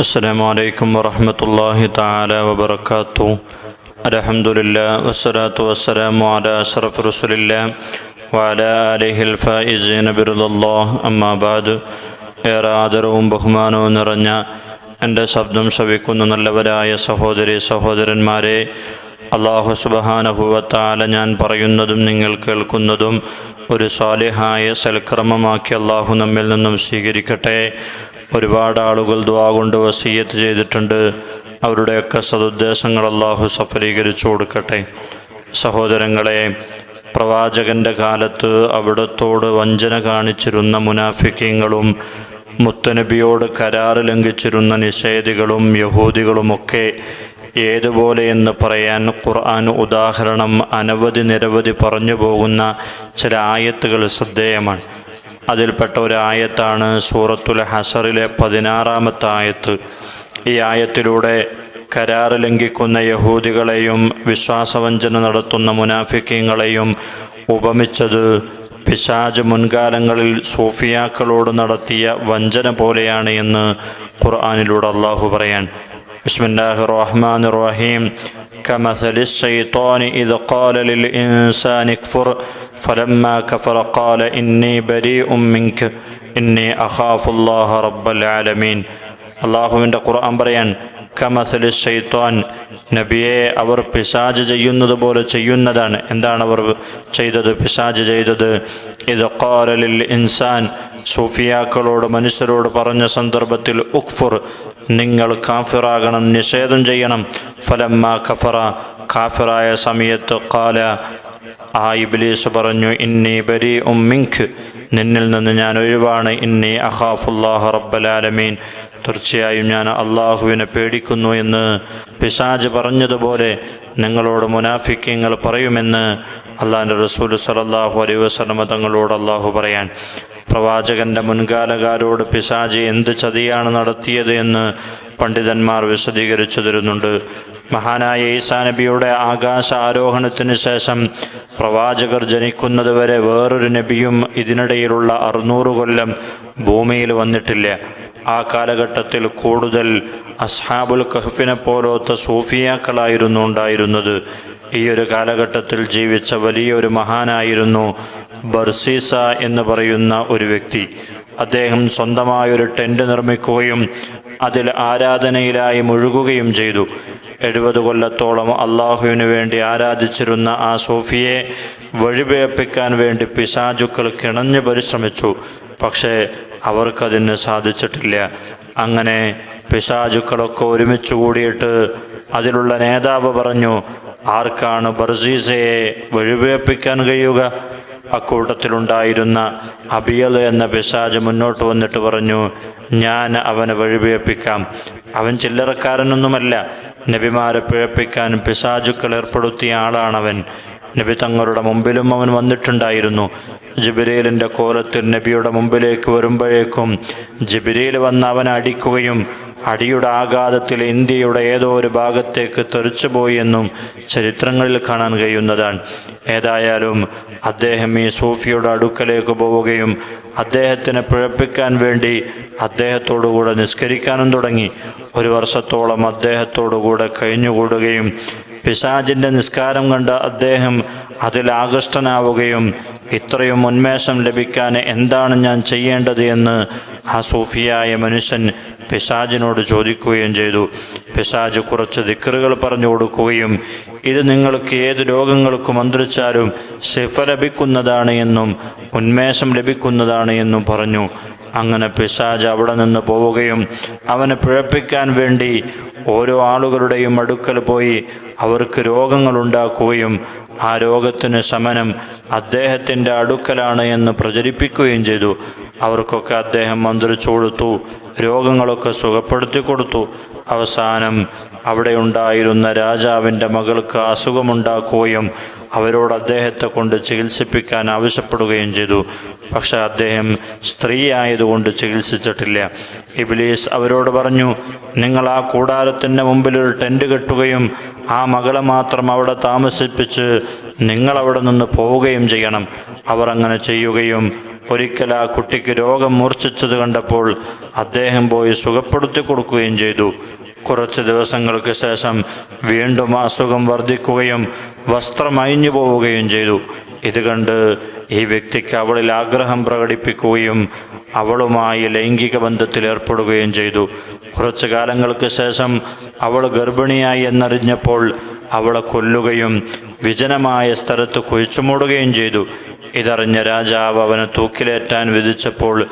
السلام عليكم ورحمة الله تعالى وبركاته الحمد لله والصلاة والسلام على أشرف رسول الله وعلى آله الفائزين برضا الله أما بعد ഏറെ ആദരവും ബഹുമാനവും നിറഞ്ഞ എൻ്റെ ശബ്ദം ശ്രവിക്കുന്ന നല്ലവരായ സഹോദരി സഹോദരന്മാരെ അള്ളാഹു സുബഹാനഹുവത്താല ഞാൻ പറയുന്നതും നിങ്ങൾ കേൾക്കുന്നതും ഒരു സ്വാലിഹായ സൽക്രമമാക്കി അള്ളാഹു നമ്മിൽ നിന്നും സ്വീകരിക്കട്ടെ ഒരുപാട് ആളുകൾ ദ്വാ കൊണ്ട് വസീയത്ത് ചെയ്തിട്ടുണ്ട്. അവരുടെയൊക്കെ സതുദ്ദേശങ്ങൾ അള്ളാഹു സഫലീകരിച്ചു കൊടുക്കട്ടെ. സഹോദരങ്ങളെ പ്രവാചകന്റെ കാലത്ത് അവിടത്തോട് വഞ്ചന കാണിച്ചിരുന്ന മുനാഫിക്കങ്ങളും മുത്തനബിയോട് കരാറ് ലംഘിച്ചിരുന്ന നിഷേധികളും യഹൂദികളുമൊക്കെ ഏതുപോലെ എന്ന് പറയാൻ ഖുർആൻ ഉദാഹരണം അനവധി നിരവധി പറഞ്ഞു പോകുന്ന ചില ആയത്തുകൾ ശ്രദ്ധേയമാണ്. അതിൽപ്പെട്ട ഒരു ആയത്താണ് സൂറത്തുൽ ഹസറിലെ പതിനാറാമത്തെ ആയത്ത്. ഈ ആയത്തിലൂടെ കരാറ് ലംഘിക്കുന്ന യഹൂദികളെയും വിശ്വാസവഞ്ചന നടത്തുന്ന മുനാഫിക്കങ്ങളെയും ഉപമിച്ചത് പിശാജ് മുൻകാലങ്ങളിൽ സൂഫിയാക്കളോട് നടത്തിയ വഞ്ചന പോലെയാണ് എന്ന് ഖുർആാനിലൂടെ അള്ളാഹു പറയാൻ. ബിസ്മില്ലാഹി റഹ്മാൻ റഹീം كمثل الشيطان إذ قال للإنسان اكفر فلما كفر قال إني بريء منك إني أخاف الله رب العالمين അള്ളാഹുവിൻ്റെ ഖുർആൻ പറയാൻ കമസലി ഷെയ്ത്വാൻ നബിയെ അവർ പിശാജ് ചെയ്യുന്നത് പോലെ ചെയ്യുന്നതാണ് എന്താണ് അവർ ചെയ്തത് പിശാജ് ചെയ്തത് ഇത് ഖാലലിൽ ഇൻസാൻ സൂഫിയാക്കളോട് മനുഷ്യരോട് പറഞ്ഞ സന്ദർഭത്തിൽ ഉഖ്ഫുർ നിങ്ങൾ കാഫിറാകണം നിഷേധം ചെയ്യണം. ഫലമ്മ കഫറ. കാഫിറായ സമയത്ത് കാല ആ ഇബ്ലീസ് പറഞ്ഞു ഇന്നി ബരി ഉമ്മിങ്ക് നിന്നിൽ നിന്ന് ഞാൻ ഒഴിവാണ്. ഇന്നി അഹാഫുല്ലാഹ് റബ്ബലാലമീൻ. തീർച്ചയായും ഞാൻ അള്ളാഹുവിനെ പേടിക്കുന്നു എന്ന് പിശാജ് പറഞ്ഞതുപോലെ നിങ്ങളോട് മുനാഫിക്കങ്ങൾ പറയുമെന്ന് അള്ളാഹിന്റെ റസൂൽ സലല്ലാഹു അലൈ വസ്ലമ തങ്ങളോട് അള്ളാഹു പറയാൻ. പ്രവാചകന്റെ മുൻകാലകാരോട് പിശാജി എന്ത് ചതിയാണ് നടത്തിയത് എന്ന് പണ്ഡിതന്മാർ വിശദീകരിച്ചു തരുന്നുണ്ട് മഹാനായ ഈസാ നബിയുടെ ആകാശ ആരോഹണത്തിന് ശേഷം പ്രവാചകർ ജനിക്കുന്നതുവരെ വേറൊരു നബിയും ഇതിനിടയിലുള്ള അറുന്നൂറ് കൊല്ലം ഭൂമിയിൽ വന്നിട്ടില്ല. ആ കാലഘട്ടത്തിൽ കൂടുതൽ അസ്ഹാബുൽ കഹഫിനെ പോലത്തെ സൂഫിയാക്കളായിരുന്നു ഉണ്ടായിരുന്നത്. ഈ ഒരു കാലഘട്ടത്തിൽ ജീവിച്ച വലിയൊരു മഹാനായിരുന്നു ബർസീസ എന്ന് പറയുന്ന ഒരു വ്യക്തി. അദ്ദേഹം സ്വന്തമായൊരു ടെന്റ് നിർമ്മിക്കുകയും അതിൽ ആരാധനയിലായി മുഴുകുകയും ചെയ്തു. എഴുപത് കൊല്ലത്തോളം അള്ളാഹുവിന് വേണ്ടി ആരാധിച്ചിരുന്ന ആ സൂഫിയെ വഴിപേപ്പിക്കാൻ വേണ്ടി പിശാചുക്കൾ കിണഞ്ഞു പരിശ്രമിച്ചു. പക്ഷേ അവർക്കതിന് സാധിച്ചിട്ടില്ല. അങ്ങനെ പിശാചുക്കളൊക്കെ ഒരുമിച്ച് കൂടിയിട്ട് അതിലുള്ള നേതാവ് പറഞ്ഞു ആർക്കാണ് ബർസീസയെ വഴിവേപ്പിക്കാൻ കഴിയുക? അക്കൂട്ടത്തിലുണ്ടായിരുന്ന അബിയൽ എന്ന പിശാജ് മുന്നോട്ട് വന്നിട്ട് പറഞ്ഞു ഞാൻ അവനെ വഴിവേപ്പിക്കാം അവൻ ചില്ലറക്കാരനൊന്നുമല്ല. നബിമാരെ പിഴപ്പിക്കാൻ പിശാചുക്കൾ ഏർപ്പെടുത്തിയ ആളാണവൻ. നബി തങ്ങളുടെ മുമ്പിലും അവൻ വന്നിട്ടുണ്ടായിരുന്നു. ജബിരേലിന്റെ കോലത്തിൽ നബിയുടെ മുമ്പിലേക്ക് വരുമ്പോഴേക്കും ജബിരേൽ വന്ന് അവനെ അടിക്കുകയും അടിയുടെ ആഘാതത്തിൽ ഇന്ത്യയുടെ ഏതോ ഒരു ഭാഗത്തേക്ക് തെറിച്ചുപോയി എന്നും ചരിത്രങ്ങളിൽ കാണാൻ കഴിയുന്നതാണ്. ഏതായാലും അദ്ദേഹം ഈ സൂഫിയുടെ അടുക്കലേക്ക് പോവുകയും അദ്ദേഹത്തിനെ പിഴപ്പിക്കാൻ വേണ്ടി അദ്ദേഹത്തോടുകൂടെ നിസ്കരിക്കാനും തുടങ്ങി. ഒരു വർഷത്തോളം അദ്ദേഹത്തോടുകൂടെ കഴിഞ്ഞുകൂടുകയും പിശാജിന്റെ നിസ്കാരം കണ്ട് അദ്ദേഹം അതിൽ ആകൃഷ്ടനാവുകയും ഇത്രയും ഉന്മേഷം ലഭിക്കാൻ എന്താണ് ഞാൻ ചെയ്യേണ്ടത് എന്ന് ആ സൂഫിയായ മനുഷ്യൻ പിശാജിനോട് ചോദിക്കുകയും ചെയ്തു. പിശാജ് കുറച്ച് ദിക്കറുകൾ പറഞ്ഞു കൊടുക്കുകയും ഇത് നിങ്ങൾക്ക് ഏത് രോഗങ്ങൾക്ക് മന്ത്രിച്ചാലും ശിഫ ലഭിക്കുന്നതാണ് എന്നും ഉന്മേഷം ലഭിക്കുന്നതാണ് എന്നും പറഞ്ഞു. അങ്ങനെ പിശാജ് അവിടെ നിന്ന് പോവുകയും അവനെ പിഴപ്പിക്കാൻ വേണ്ടി ഓരോ ആളുകളുടെയും അടുക്കൽ പോയി അവർക്ക് രോഗങ്ങളുണ്ടാക്കുകയും ആ രോഗത്തിന് ശമനം അദ്ദേഹത്തിന്റെ അടുക്കലാണ് എന്ന് പ്രചരിപ്പിക്കുകയും ചെയ്തു. അവർക്കൊക്കെ അദ്ദേഹം മന്ത്രിച്ചു കൊടുത്തു രോഗങ്ങളൊക്കെ സുഖപ്പെടുത്തി കൊടുത്തു. അവസാനം അവിടെ ഉണ്ടായിരുന്ന രാജാവിന്റെ മകൾക്ക് അസുഖമുണ്ടാക്കുകയും അവരോട് അദ്ദേഹത്തെ കൊണ്ട് ചികിത്സിപ്പിക്കാൻ ആവശ്യപ്പെടുകയും ചെയ്തു. പക്ഷെ അദ്ദേഹം സ്ത്രീ ആയതുകൊണ്ട് ചികിത്സിച്ചിട്ടില്ല. ഇബിലീസ് അവരോട് പറഞ്ഞു നിങ്ങൾ ആ കൂടാരത്തിന്റെ മുമ്പിൽ ഒരു ടെന്റ് കെട്ടുകയും ആ മകളെ മാത്രം അവിടെ താമസിപ്പിച്ച് നിങ്ങൾ അവിടെ നിന്ന് പോവുകയും ചെയ്യണം. അവർ അങ്ങനെ ചെയ്യുകയും ഒരിക്കൽ ആ കുട്ടിക്ക് രോഗം മൂർച്ഛിച്ചത് കണ്ടപ്പോൾ അദ്ദേഹം പോയി സുഖപ്പെടുത്തി കൊടുക്കുകയും ചെയ്തു. കുറച്ച് ദിവസങ്ങൾക്ക് ശേഷം വീണ്ടും അസുഖം വർദ്ധിക്കുകയും വസ്ത്രം അയിഞ്ഞു പോവുകയും ചെയ്തു. ഇത് കണ്ട് ഈ വ്യക്തിക്ക് അവളിൽ ആഗ്രഹം പ്രകടിപ്പിക്കുകയും അവളുമായി ലൈംഗിക ബന്ധത്തിൽ ഏർപ്പെടുകയും ചെയ്തു. കുറച്ചു കാലങ്ങൾക്ക് ശേഷം അവൾ ഗർഭിണിയായി എന്നറിഞ്ഞപ്പോൾ അവളെ കൊല്ലുകയും വിജനമായ സ്ഥലത്ത് കുഴിച്ചുമൂടുകയും ചെയ്തു. ഇതറിഞ്ഞ രാജാവ് അവനെ തൂക്കിലേറ്റാൻ വിധിച്ചപ്പോൾ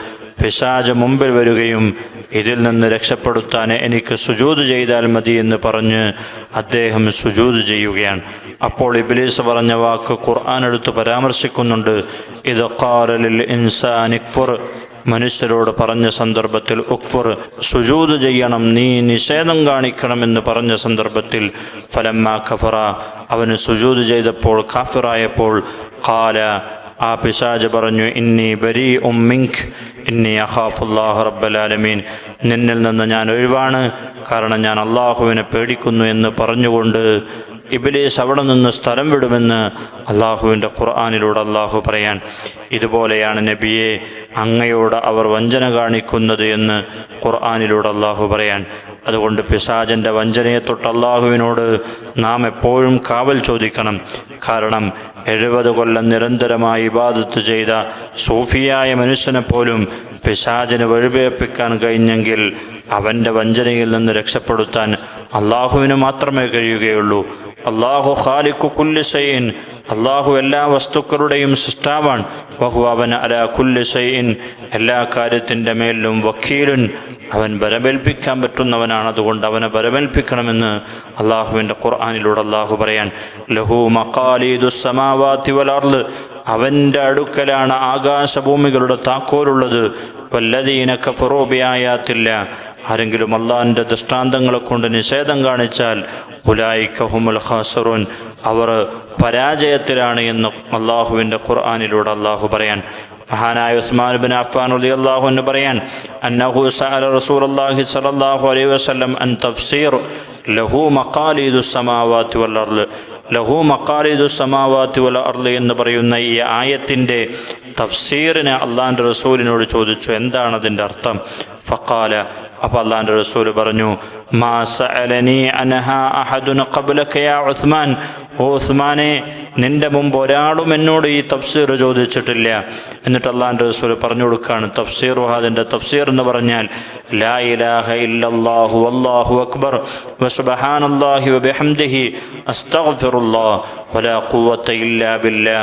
പിശാജ് മുമ്പിൽ വരികയും ഇതിൽ നിന്ന് രക്ഷപ്പെടുത്താൻ എനിക്ക് സുജൂത് ചെയ്താൽ മതി എന്ന് പറഞ്ഞ് അദ്ദേഹം സുജൂത് ചെയ്യുകയാണ്. അപ്പോൾ ഇബിലീസ് പറഞ്ഞ വാക്ക് ഖുർആൻ എടുത്ത് പരാമർശിക്കുന്നുണ്ട്. ഇത് ഖാറലിൽ ഇൻസാനിക്ഫുർ മനുഷ്യരോട് പറഞ്ഞ സന്ദർഭത്തിൽ ഉക്ഫുർ സുജൂത് ചെയ്യണം നീ നിഷേധം കാണിക്കണമെന്ന് പറഞ്ഞ സന്ദർഭത്തിൽ ഫലമ്മ ഖഫറ അവന് സുജൂത് ചെയ്തപ്പോൾ ഖാഫിറായപ്പോൾ ഖാല ആ പിശാജ് പറഞ്ഞു ഇന്നി ബരി ഉമ്മിങ്ക് ഇന്നി അഹാഫുല്ലാഹു റബ്ബലാലമീൻ നിന്നിൽ നിന്ന് ഞാൻ ഒഴിവാണ് കാരണം ഞാൻ അള്ളാഹുവിനെ പേടിക്കുന്നു എന്ന് പറഞ്ഞുകൊണ്ട് ഇബിലീസ് അവിടെ നിന്ന് സ്ഥലം വിടുമെന്ന് അള്ളാഹുവിന്റെ ഖുർആാനിലൂടെ അള്ളാഹു പറയാൻ. ഇതുപോലെയാണ് നബിയെ അങ്ങയോട് അവർ വഞ്ചന കാണിക്കുന്നത് എന്ന് ഖുർആാനിലൂടെ അള്ളാഹു പറയാൻ. അതുകൊണ്ട് പിശാജന്റെ വഞ്ചനയെ തൊട്ട് അള്ളാഹുവിനോട് നാം എപ്പോഴും കാവൽ ചോദിക്കണം. കാരണം എഴുപത് കൊല്ലം നിരന്തരമായി ഇബാദത്ത് ചെയ്ത സൂഫിയായ മനുഷ്യനെ പോലും പിശാചിന് വഴിപേപ്പിക്കാൻ കഴിഞ്ഞെങ്കിൽ അവന്റെ വഞ്ചനയിൽ നിന്ന് രക്ഷപ്പെടുത്താൻ അള്ളാഹുവിന് മാത്രമേ കഴിയുകയുള്ളൂ. അള്ളാഹു ഖാലിഖു കുല്ലി സൈൻ അള്ളാഹു എല്ലാ വസ്തുക്കളുടെയും സൃഷ്ടാവാൻ ബഹു അവൻ അല കുല്ലി സൈൻ എല്ലാ കാര്യത്തിന്റെ മേലിലും വക്കീലുൻ അവൻ പരമേൽപ്പിക്കാൻ പറ്റുന്നവനാണ്. അതുകൊണ്ട് അവനെ പരമേൽപ്പിക്കണമെന്ന് അള്ളാഹുവിന്റെ ഖുർആാനിലൂടെ അള്ളാഹു പറയാൻ ലഹു മക്കാലീദു സമാവാത്തി വലാർൽ അവന്റെ അടുക്കലാണ് ആകാശഭൂമികളുടെ താക്കോലുള്ളത്. വല്ലതീന കഫറോബിയായാത്തില്ല ആരെങ്കിലും അള്ളാഹിന്റെ ദൃഷ്ടാന്തങ്ങളെ കൊണ്ട് നിഷേധം കാണിച്ചാൽ ഉലായി കഹുമുൽ ഖാസറുൻ. അവർ പരാജയത്തിലാണ് എന്ന് അള്ളാഹുവിന്റെ ഖുർആാനിലൂടെ അള്ളാഹു പറയാൻ മഹാനായ ഉസ്മാൻ ബിൻ അഫ്ഫാൻ റളിയല്ലാഹു അൻഹു പറയാൻ അന്നഹു സഅല റസൂലുള്ളാഹി സ്വല്ലല്ലാഹു അലൈഹി വസല്ലം അൻ തഫ്സീർ ലഹു മഖാലീദു സമാവാത്തി അർൾ ലഹു മക്കാലിദു സമാവാത്തി വൽ അർൾ എന്ന് പറയുന്ന ഈ ആയത്തിന്റെ തഫ്സീറിനെ അള്ളാന്റെ റസൂലിനോട് ചോദിച്ചു. എന്താണ് അതിന്റെ അർത്ഥം? ഫഖാല അപ്പോൾ അള്ളാഹാന്റെ റസൂൽ പറഞ്ഞു മാ സഅലനി അനഹ അഹദുന ഖബ്ലകയാ ഉസ്മാൻ. ഓ ഉസ്മാനെ നിന്റെ മുമ്പ് ഒരാളും എന്നോട് ഈ തഫ്സീർ ചോദിച്ചിട്ടില്ല. എന്നിട്ട് അള്ളാഹാന്റെ റസൂൽ പറഞ്ഞു കൊടുക്കുകയാണ് തഫ്സീർ വഹാദിന്റെ തഫ്സീർ എന്ന് പറഞ്ഞാൽ ലാ ഇലാഹ ഇല്ലല്ലാഹു അല്ലാഹു അക്ബർ വസുബഹാനല്ലാഹി വബിഹംദിഹി അസ്തഗ്ഫിറുല്ലാഹ് വലാ ഖുവത ഇല്ലാ ബില്ലാ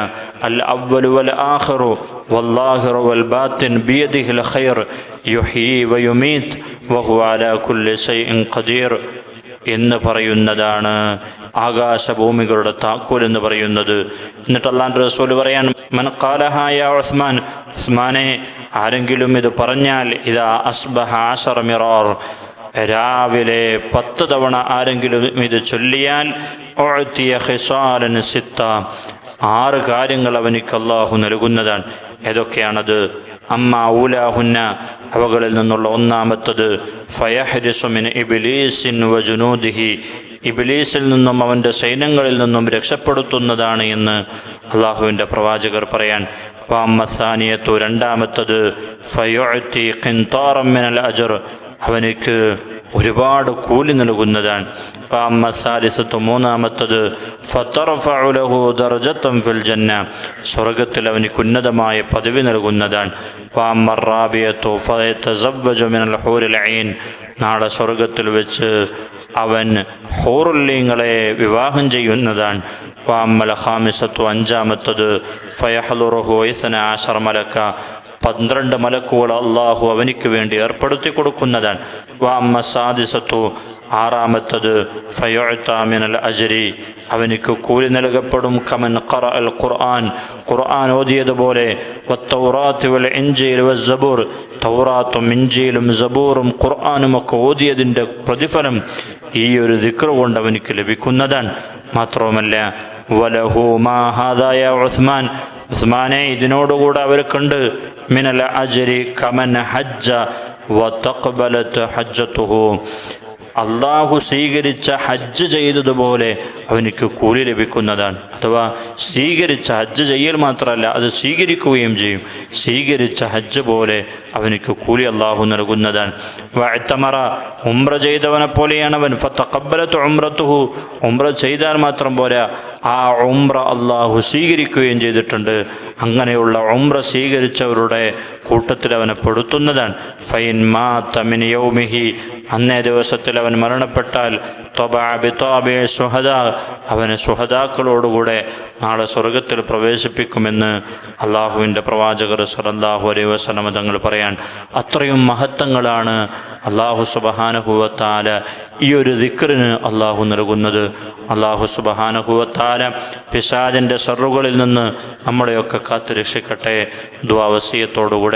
അൽ അവ്വലു വൽ ആഖിറു. والظاهر والباطن بيده الخير يحيي ويميت وهو على كل شيء قدير എന്ന് പറയുന്നതാണ് ആകാശഭൂമികളുടെ താക്കോൽ എന്ന് പറയുന്നത് എന്നിട്ട് അള്ളാൻ്റെ റസൂൽ പറയാൻ മനക്കാലഹായ ഉസ്മാൻ ഉസ്മാനെ ആരെങ്കിലും ഇത് പറഞ്ഞാൽ ഇതാ അസ്ബഹ ആശറ മിറാർ രാവിലെ പത്ത് തവണ ആരെങ്കിലും ഇത് ചൊല്ലിയാൽ ഒഴത്തിയ ഹിസാലന് സിത്ത ആറ് കാര്യങ്ങൾ അവനിക്ക് അള്ളാഹു നൽകുന്നതാണ് ഏതൊക്കെയാണത്? അമ്മ ഊലാഹുന്ന അവകളിൽ നിന്നുള്ള ഒന്നാമത്തത് ഫയഹരിസുമിൻ ഇബിലീസിൻ വജുനൂദിഹി ഇബിലീസിൽ നിന്നും അവന്റെ സൈന്യങ്ങളിൽ നിന്നും രക്ഷപ്പെടുത്തുന്നതാണ് എന്ന് അള്ളാഹുവിന്റെ പ്രവാചകർ പറയാൻ വാമ്മസാനിയത്തു രണ്ടാമത്തത് ഫയോത്തി ഖിൻതാറമ്മിനൽ അജർ അവനിക്ക് ഒരുപാട് കൂലി നൽകുന്നതാണ്. സാലിസത്ത് മൂന്നാമത്തത് ഫത്തറഫുലഹു ഫിൽ സ്വർഗത്തിൽ അവനിക്ക് ഉന്നതമായ പദവി നൽകുന്നതാണ്. ഐൻ നാളെ സ്വർഗത്തിൽ വെച്ച് അവൻ ഹോറുല്ലിങ്ങളെ വിവാഹം ചെയ്യുന്നതാണ്. ഖാമിസത്തു അഞ്ചാമത്തത് ഫയഹലുറുഹു ഐസന ആശർ മലക്ക പന്ത്രണ്ട് മലക്കുകൾ അള്ളാഹു അവനിക്ക് വേണ്ടി ഏർപ്പെടുത്തി കൊടുക്കുന്നതാണ്. വാമ്മ സാദിസത്തു ആറാമത്തത് ഫയോത്താമിനൽ അജരി അവനിക്ക് കൂലി നൽകപ്പെടും കമൻ ഖറ അൽ ഖുർആൻ. ഖുർആൻ ഓതിയതുപോലെ വസ്സബൂർ തൗറാത്തും ഇഞ്ചിയിലും സബൂറും ഖുർആാനും ഒക്കെ ഓതിയതിന്റെ പ്രതിഫലം ഈ ഒരു ദിക്ർ കൊണ്ട് അവനിക്ക് ലഭിക്കുന്നതാണ്. മാത്രവുമല്ല വലഹു മാ ഹാദായ ഉസ്മാൻ ഉസ്മാനെ ഇതിനോടുകൂടെ അവർക്കുണ്ട്. മിനൽ അജരി കമൻ ഹജ്ജ വത്തഖ്ബലത്ത് ഹജ്ജത്തുഹു. അള്ളാഹു സ്വീകരിച്ച ഹജ്ജ് ചെയ്തതുപോലെ അവനിക്ക് കൂലി ലഭിക്കുന്നതാണ്. അഥവാ സ്വീകരിച്ച ഹജ്ജ് ചെയ്യൽ മാത്രമല്ല അത് സ്വീകരിക്കുകയും ചെയ്യും. സ്വീകരിച്ച ഹജ്ജ് പോലെ അവനിക്ക് കൂലി അള്ളാഹു നൽകുന്നതാണ്. വഴത്തമറ ഉംറ ചെയ്തവനെ പോലെയാണ് അവൻ. ഫത്തക്കബലത്ത് ഉംറത്തുഹു. ഉംറ ചെയ്താൽ മാത്രം പോരാ ആ ഉംറ അള്ളാഹു സ്വീകരിക്കുകയും ചെയ്തിട്ടുണ്ട്. അങ്ങനെയുള്ള ഉംറ സ്വീകരിച്ചവരുടെ കൂട്ടത്തിൽ അവനെ പെടുത്തുന്നതാണ്. ഫൈൻ മാ തമിൻ യൗമിഹി. അന്നേ ദിവസത്തിൽ അവൻ മരണപ്പെട്ടാൽ തൊബാബിത്തോബെ സുഹദ. അവനെ സുഹദാക്കളോടുകൂടെ നാളെ സ്വർഗത്തിൽ പ്രവേശിപ്പിക്കുമെന്ന് അള്ളാഹുവിന്റെ പ്രവാചകർ സലല്ലാഹു അലൈ വസ്ലമ തങ്ങൾ പറയാൻ അത്രയും മഹത്വങ്ങളാണ് അള്ളാഹു സുബഹാനുഭവത്താല ഈ ഒരു ദിക്കറിന് അള്ളാഹു നൽകുന്നത്. അള്ളാഹു സുബഹാനുഭവത്താല പിശാജിന്റെ സെറുകളിൽ നിന്ന് നമ്മളെയൊക്കെ കാത്തു രക്ഷിക്കട്ടെ ദ്വാവസീയത്തോടുകൂടെ